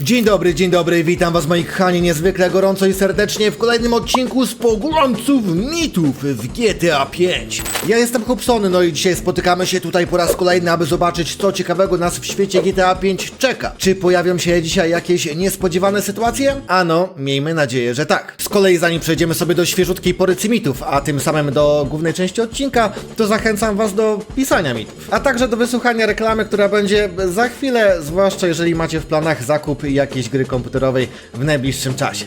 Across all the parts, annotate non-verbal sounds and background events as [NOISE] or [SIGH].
Dzień dobry, dzień dobry, witam was moi kochani niezwykle gorąco i serdecznie w kolejnym odcinku z pogromców mitów w GTA 5. Ja jestem Hobsony, no i dzisiaj spotykamy się tutaj po raz kolejny, aby zobaczyć co ciekawego nas w świecie GTA 5 czeka. Czy pojawią się dzisiaj jakieś niespodziewane sytuacje? Ano, miejmy nadzieję, że tak. Z kolei zanim przejdziemy sobie do świeżutkiej porycy mitów, a tym samym do głównej części odcinka, to zachęcam was do pisania mitów. A także do wysłuchania reklamy, która będzie za chwilę, zwłaszcza jeżeli macie w planach zakup jakiejś gry komputerowej w najbliższym czasie.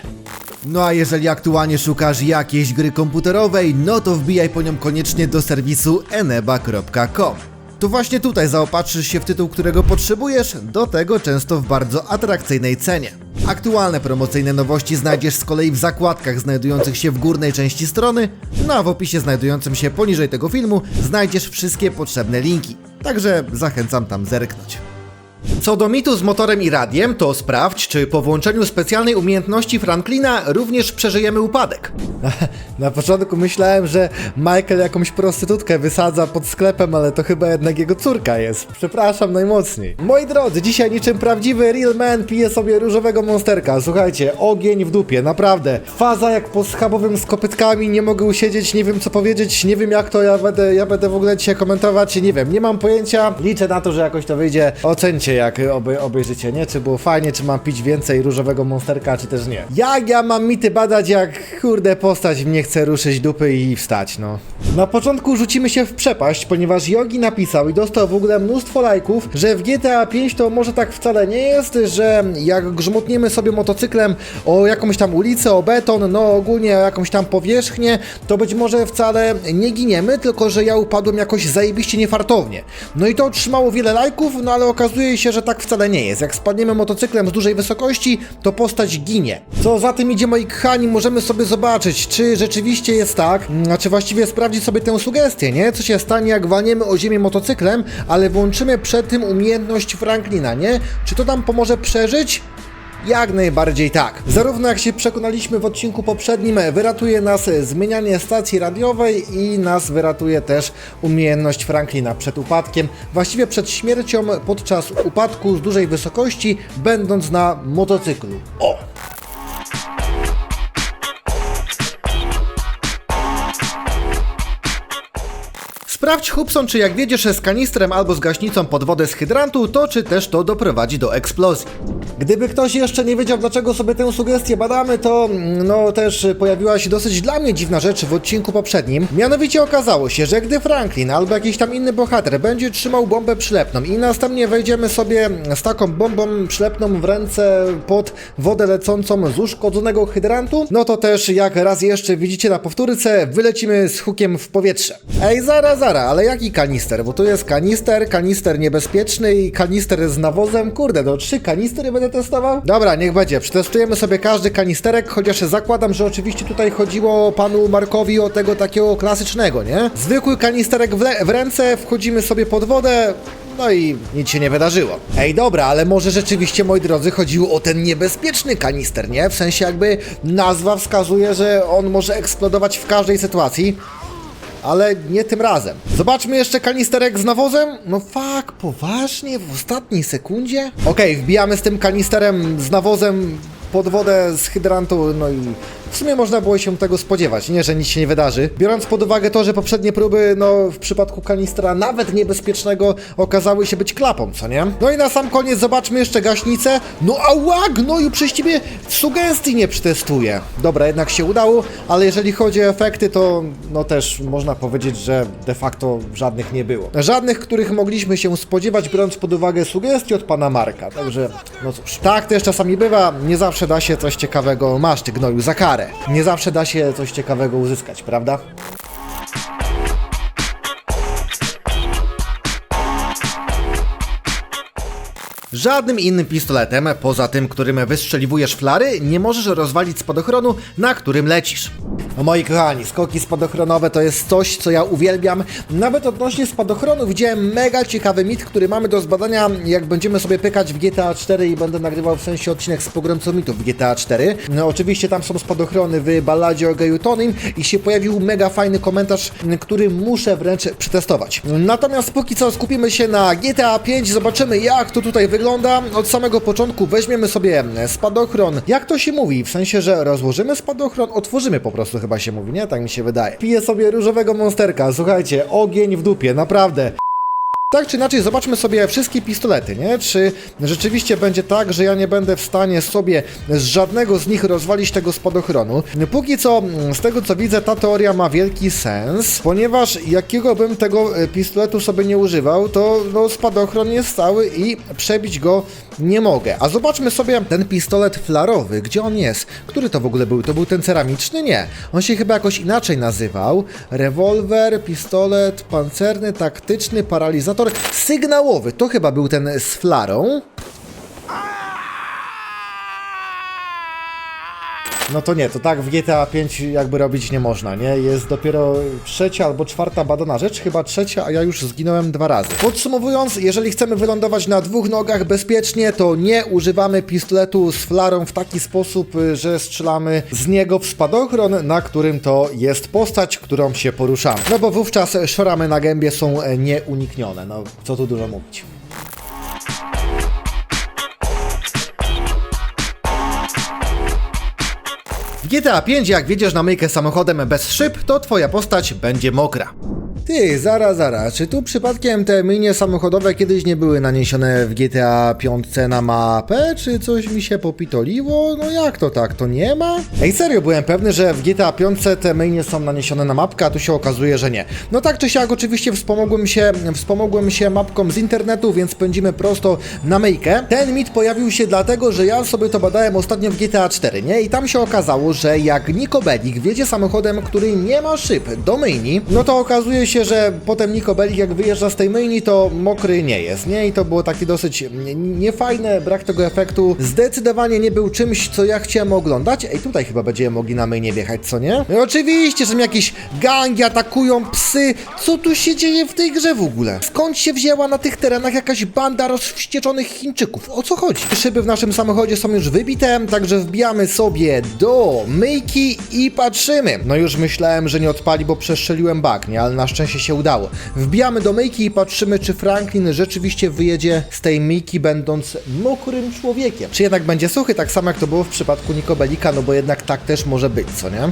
No a jeżeli aktualnie szukasz jakiejś gry komputerowej, no to wbijaj po nią koniecznie do serwisu eneba.com. To właśnie tutaj zaopatrzysz się w tytuł, którego potrzebujesz, do tego często w bardzo atrakcyjnej cenie. Aktualne promocyjne nowości znajdziesz z kolei w zakładkach znajdujących się w górnej części strony, no a w opisie znajdującym się poniżej tego filmu znajdziesz wszystkie potrzebne linki. Także zachęcam tam zerknąć. Co do mitu z motorem i radiem, to sprawdź, czy po włączeniu specjalnej umiejętności Franklina również przeżyjemy upadek. [LAUGHS] Na początku myślałem, że Michael jakąś prostytutkę wysadza pod sklepem, ale to chyba jednak jego córka jest. Przepraszam najmocniej. Moi drodzy, dzisiaj niczym prawdziwy real man pije sobie różowego monsterka. Słuchajcie, ogień w dupie, naprawdę. Faza jak po schabowym z kopytkami, nie mogę usiedzieć, nie wiem co powiedzieć, nie wiem jak to ja będę, ja będę w ogóle dzisiaj komentować, nie wiem, nie mam pojęcia. Liczę na to, że jakoś to wyjdzie. Ocencie jak oby, obejrzycie, nie? Czy było fajnie, czy mam pić więcej różowego monsterka, czy też nie. Jak ja mam mity badać, jak kurde postać mnie chce ruszyć dupy i wstać, no. Na początku rzucimy się w przepaść, ponieważ Yogi napisał i dostał w ogóle mnóstwo lajków, że w GTA 5 to może tak wcale nie jest, że jak grzmotniemy sobie motocyklem o jakąś tam ulicę, o beton, no ogólnie o jakąś tam powierzchnię, to być może wcale nie giniemy, tylko że ja upadłem jakoś zajebiście niefartownie. No i to otrzymało wiele lajków, no ale okazuje się, że tak wcale nie jest. Jak spadniemy motocyklem z dużej wysokości, to postać ginie. Co za tym idzie, moi kochani, możemy sobie zobaczyć, czy rzeczywiście jest tak, a czy właściwie sprawdzić sobie tę sugestię, nie? Co się stanie, jak walniemy o ziemię motocyklem, ale włączymy przed tym umiejętność Franklina, nie? Czy to nam pomoże przeżyć? Jak najbardziej tak. Zarówno jak się przekonaliśmy w odcinku poprzednim, wyratuje nas zmienianie stacji radiowej i nas wyratuje też umiejętność Franklina przed upadkiem, właściwie przed śmiercią podczas upadku z dużej wysokości, będąc na motocyklu. O! Sprawdź Hubson, czy jak wiedziesz z kanistrem albo z gaśnicą pod wodę z hydrantu, to czy też to doprowadzi do eksplozji. Gdyby ktoś jeszcze nie wiedział, dlaczego sobie tę sugestię badamy, to mm, no też pojawiła się dosyć dla mnie dziwna rzecz w odcinku poprzednim. Mianowicie okazało się, że gdy Franklin albo jakiś tam inny bohater będzie trzymał bombę przylepną i następnie wejdziemy sobie z taką bombą przylepną w ręce pod wodę lecącą z uszkodzonego hydrantu, no to też jak raz jeszcze widzicie na powtórce, wylecimy z hukiem w powietrze. Ej, zara, ale jaki kanister? Bo tu jest kanister, kanister niebezpieczny i kanister z nawozem. Kurde, no trzy kanistry będę testował? Dobra, niech będzie. Przetestujemy sobie każdy kanisterek, chociaż zakładam, że oczywiście tutaj chodziło panu Markowi o tego takiego klasycznego, nie? Zwykły kanisterek w, w ręce, wchodzimy sobie pod wodę, no i nic się nie wydarzyło. Ej, dobra, ale może rzeczywiście, moi drodzy, chodziło o ten niebezpieczny kanister, nie? W sensie jakby nazwa wskazuje, że on może eksplodować w każdej sytuacji. Ale nie tym razem. Zobaczmy jeszcze kanisterek z nawozem. No fuck, poważnie? W ostatniej sekundzie? Okej, wbijamy z tym kanisterem z nawozem pod wodę z hydrantu, no i w sumie można było się tego spodziewać, nie, że nic się nie wydarzy. Biorąc pod uwagę to, że poprzednie próby, no w przypadku kanistra nawet niebezpiecznego okazały się być klapą, co nie? No i na sam koniec zobaczmy jeszcze gaśnicę. No a łag, no i przez ciebie sugestii nie przetestuję. Dobra, jednak się udało, ale jeżeli chodzi o efekty, to no też można powiedzieć, że de facto żadnych nie było. Żadnych, których mogliśmy się spodziewać, biorąc pod uwagę sugestii od pana Marka. Także, no cóż, tak też czasami bywa, nie zawsze da się coś ciekawego, masz ty gnoju, za karę. Nie zawsze da się coś ciekawego uzyskać, prawda? Żadnym innym pistoletem, poza tym, którym wystrzeliwujesz flary, nie możesz rozwalić spadochronu, na którym lecisz. Moi kochani, skoki spadochronowe to jest coś, co ja uwielbiam. Nawet odnośnie spadochronu widziałem mega ciekawy mit, który mamy do zbadania, jak będziemy sobie pykać w GTA 4 i będę nagrywał w sensie odcinek z pogromcą mitów w GTA 4. No oczywiście tam są spadochrony w balladzie o i się pojawił mega fajny komentarz, który muszę wręcz przetestować. Natomiast póki co skupimy się na GTA 5, zobaczymy jak to tutaj wygląda. Od samego początku weźmiemy sobie spadochron. Jak to się mówi? W sensie, że rozłożymy spadochron, otworzymy po prostu chyba się mówi, nie? Tak mi się wydaje. Piję sobie różowego monsterka, słuchajcie, ogień w dupie, naprawdę. Tak czy inaczej, zobaczmy sobie wszystkie pistolety, nie? Czy rzeczywiście będzie tak, że ja nie będę w stanie sobie z żadnego z nich rozwalić tego spadochronu? Póki co, z tego co widzę, ta teoria ma wielki sens, ponieważ jakiego bym tego e, pistoletu sobie nie używał, to no, spadochron jest cały i przebić go nie mogę. A zobaczmy sobie ten pistolet flarowy, gdzie on jest? Który to w ogóle był? To był ten ceramiczny? Nie. On się chyba jakoś inaczej nazywał. Rewolwer, pistolet pancerny, taktyczny, paralizator sygnałowy. To chyba był ten z flarą. No to nie, to tak w GTA 5 jakby robić nie można, nie? Jest dopiero trzecia albo czwarta badana rzecz, chyba trzecia, a ja już zginąłem dwa razy. Podsumowując, jeżeli chcemy wylądować na dwóch nogach bezpiecznie, to nie używamy pistoletu z flarą w taki sposób, y, że strzelamy z niego w spadochron, na którym to jest postać, którą się poruszamy. No bo wówczas szoramy na gębie są e, nieuniknione, no co tu dużo mówić. GTA 5 jak wjedziesz na myjkę samochodem bez szyb, to twoja postać będzie mokra. Ty, zara, zara, czy tu przypadkiem te myjnie samochodowe kiedyś nie były naniesione w GTA 5 na mapę? Czy coś mi się popitoliło? No jak to tak, to nie ma? Ej, serio, byłem pewny, że w GTA 5 te myjnie są naniesione na mapkę, a tu się okazuje, że nie. No tak czy siak, oczywiście wspomogłem się, wspomogłem się mapką z internetu, więc pędzimy prosto na myjkę. Ten mit pojawił się dlatego, że ja sobie to badałem ostatnio w GTA 4, nie? I tam się okazało, że jak Niko Bellic wjedzie samochodem, który nie ma szyb do myjni, no to okazuje się, że potem Niko Bellic jak wyjeżdża z tej myjni, to mokry nie jest, nie? I to było takie dosyć nie- niefajne, brak tego efektu. Zdecydowanie nie był czymś, co ja chciałem oglądać. Ej, tutaj chyba będziemy mogli na myjnie wjechać, co nie? No oczywiście, że jakieś gangi atakują psy. Co tu się dzieje w tej grze w ogóle? Skąd się wzięła na tych terenach jakaś banda rozwścieczonych Chińczyków? O co chodzi? Szyby w naszym samochodzie są już wybite, także wbijamy sobie do myjki i patrzymy. No już myślałem, że nie odpali, bo przestrzeliłem bak, nie? Ale na szczęście się udało. Wbijamy do myjki i patrzymy, czy Franklin rzeczywiście wyjedzie z tej myjki, będąc mokrym człowiekiem. Czy jednak będzie suchy, tak samo jak to było w przypadku Niko Belika, no bo jednak tak też może być, co nie?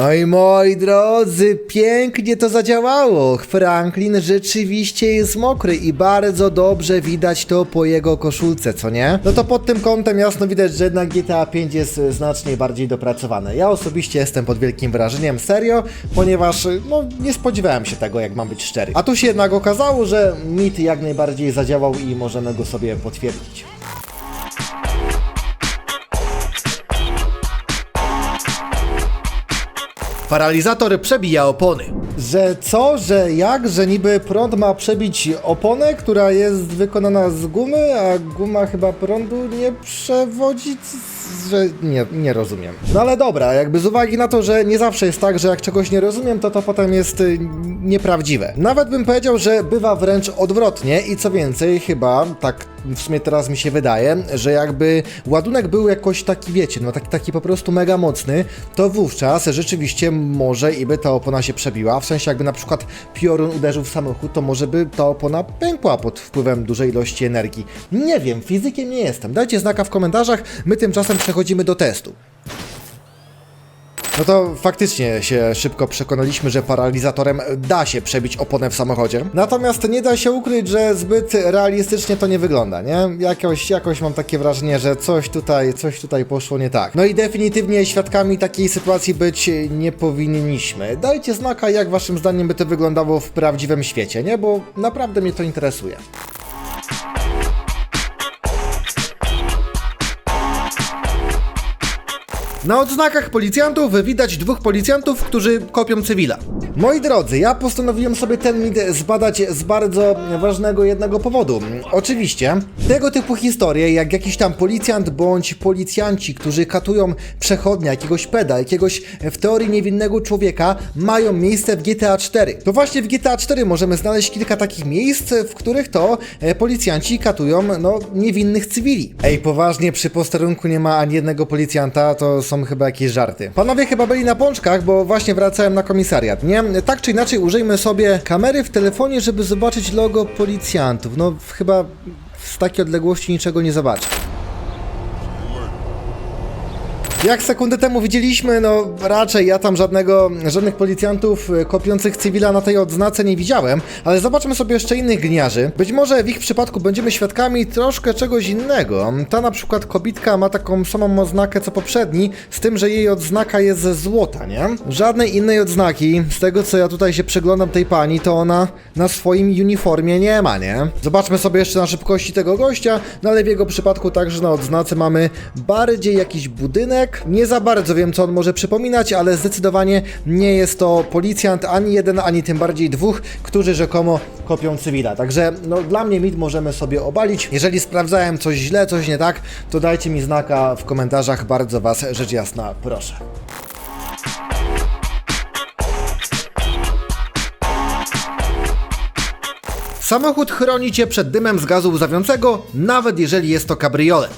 No i moi drodzy, pięknie to zadziałało. Franklin rzeczywiście jest mokry i bardzo dobrze widać to po jego koszulce, co nie? No to pod tym kątem jasno widać, że jednak GTA 5 jest znacznie bardziej dopracowane. Ja osobiście jestem pod wielkim wrażeniem, serio, ponieważ no, nie spodziewałem się tego, jak mam być szczery. A tu się jednak okazało, że mit jak najbardziej zadziałał i możemy go sobie potwierdzić. Paralizator przebija opony. Że co, że jak, że niby prąd ma przebić oponę, która jest wykonana z gumy, a guma chyba prądu nie przewodzi, że nie, nie rozumiem. No ale dobra, jakby z uwagi na to, że nie zawsze jest tak, że jak czegoś nie rozumiem, to to potem jest y, nieprawdziwe. Nawet bym powiedział, że bywa wręcz odwrotnie i co więcej, chyba tak w sumie teraz mi się wydaje, że jakby ładunek był jakoś taki, wiecie, no taki, taki po prostu mega mocny, to wówczas rzeczywiście może i by ta opona się przebiła, w sensie jakby na przykład piorun uderzył w samochód, to może by ta opona pękła pod wpływem dużej ilości energii. Nie wiem, fizykiem nie jestem. Dajcie znaka w komentarzach, my tymczasem przechodzimy do testu. No to faktycznie się szybko przekonaliśmy, że paralizatorem da się przebić oponę w samochodzie. Natomiast nie da się ukryć, że zbyt realistycznie to nie wygląda, nie? Jakoś, jakoś mam takie wrażenie, że coś tutaj, coś tutaj poszło nie tak. No i definitywnie świadkami takiej sytuacji być nie powinniśmy. Dajcie znaka, jak waszym zdaniem by to wyglądało w prawdziwym świecie, nie? Bo naprawdę mnie to interesuje. Na odznakach policjantów widać dwóch policjantów, którzy kopią cywila. Moi drodzy, ja postanowiłem sobie ten mit zbadać z bardzo ważnego jednego powodu. Oczywiście, tego typu historie, jak jakiś tam policjant bądź policjanci, którzy katują przechodnia, jakiegoś peda, jakiegoś w teorii niewinnego człowieka, mają miejsce w GTA 4. To właśnie w GTA 4 możemy znaleźć kilka takich miejsc, w których to e, policjanci katują, no, niewinnych cywili. Ej, poważnie, przy posterunku nie ma ani jednego policjanta, to są chyba jakieś żarty. Panowie chyba byli na pączkach, bo właśnie wracałem na komisariat, nie? Tak czy inaczej użyjmy sobie kamery w telefonie, żeby zobaczyć logo policjantów. No, chyba z takiej odległości niczego nie zobaczę. Jak sekundę temu widzieliśmy, no raczej ja tam żadnego, żadnych policjantów e, kopiących cywila na tej odznace nie widziałem, ale zobaczmy sobie jeszcze innych gniarzy. Być może w ich przypadku będziemy świadkami troszkę czegoś innego. Ta na przykład kobitka ma taką samą odznakę co poprzedni, z tym, że jej odznaka jest ze złota, nie? Żadnej innej odznaki, z tego co ja tutaj się przyglądam tej pani, to ona na swoim uniformie nie ma, nie? Zobaczmy sobie jeszcze na szybkości tego gościa, no ale w jego przypadku także na odznace mamy bardziej jakiś budynek. Nie za bardzo wiem, co on może przypominać, ale zdecydowanie nie jest to policjant ani jeden, ani tym bardziej dwóch, którzy rzekomo kopią cywila. Także no, dla mnie mit możemy sobie obalić. Jeżeli sprawdzałem coś źle, coś nie tak, to dajcie mi znaka w komentarzach. Bardzo Was rzecz jasna proszę. Samochód chroni cię przed dymem z gazu łzawiącego, nawet jeżeli jest to kabriolet.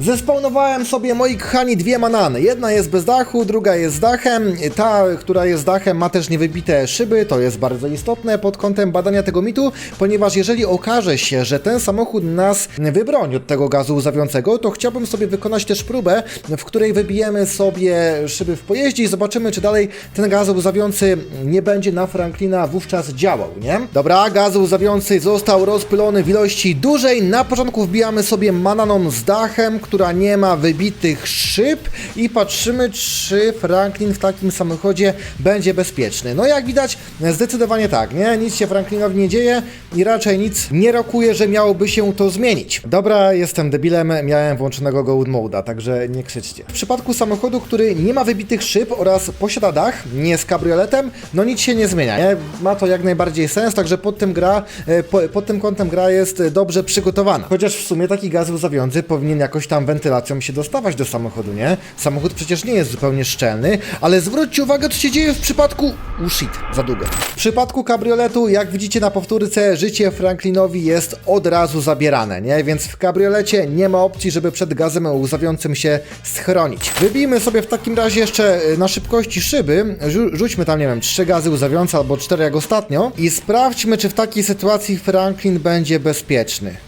Zespawnowałem sobie, moi kochani, dwie manany. Jedna jest bez dachu, druga jest z dachem. Ta, która jest z dachem, ma też niewybite szyby. To jest bardzo istotne pod kątem badania tego mitu, ponieważ jeżeli okaże się, że ten samochód nas wybroni od tego gazu łzawiącego, to chciałbym sobie wykonać też próbę, w której wybijemy sobie szyby w pojeździe i zobaczymy, czy dalej ten gaz łzawiący nie będzie na Franklina wówczas działał, nie? Dobra, gaz łzawiący został rozpylony w ilości dużej. Na początku wbijamy sobie mananą z dachem, która nie ma wybitych szyb i patrzymy, czy Franklin w takim samochodzie będzie bezpieczny. No jak widać, zdecydowanie tak, nie? Nic się Franklinowi nie dzieje i raczej nic nie rokuje, że miałoby się to zmienić. Dobra, jestem debilem, miałem włączonego Go Mode'a, także nie krzyczcie. W przypadku samochodu, który nie ma wybitych szyb oraz posiada dach, nie jest kabrioletem, no nic się nie zmienia, nie? Ma to jak najbardziej sens, także pod tym gra, e, po, pod tym kątem gra jest dobrze przygotowana. Chociaż w sumie taki gaz łzawiący powinien jakoś tam wentylacją się dostawać do samochodu, nie? Samochód przecież nie jest zupełnie szczelny, ale zwróćcie uwagę, co się dzieje w przypadku... U shit, za długo. W przypadku kabrioletu, jak widzicie na powtórce, życie Franklinowi jest od razu zabierane, nie? Więc w kabriolecie nie ma opcji, żeby przed gazem łzawiącym się schronić. Wybijmy sobie w takim razie jeszcze y, na szybkości szyby, Rzu rzućmy tam, nie wiem, trzy gazy łzawiące albo cztery jak ostatnio i sprawdźmy, czy w takiej sytuacji Franklin będzie bezpieczny.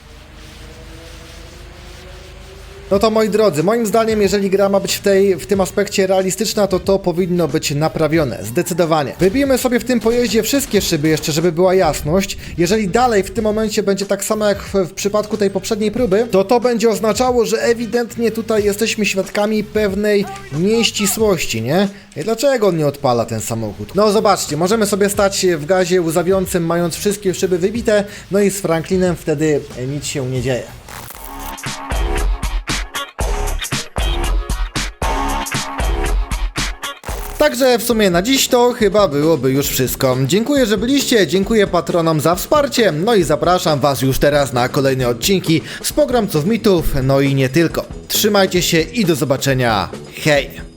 No to moi drodzy, moim zdaniem, jeżeli gra ma być w, tej, w tym aspekcie realistyczna, to to powinno być naprawione, zdecydowanie. Wybijmy sobie w tym pojeździe wszystkie szyby jeszcze, żeby była jasność. Jeżeli dalej w tym momencie będzie tak samo jak w, w przypadku tej poprzedniej próby, to to będzie oznaczało, że ewidentnie tutaj jesteśmy świadkami pewnej nieścisłości, nie? I dlaczego on nie odpala ten samochód? No zobaczcie, możemy sobie stać w gazie łzawiącym, mając wszystkie szyby wybite, no i z Franklinem wtedy nic się nie dzieje. Także w sumie na dziś to chyba byłoby już wszystko. Dziękuję, że byliście, dziękuję patronom za wsparcie, no i zapraszam Was już teraz na kolejne odcinki z pogromców mitów, no i nie tylko. Trzymajcie się i do zobaczenia. Hej!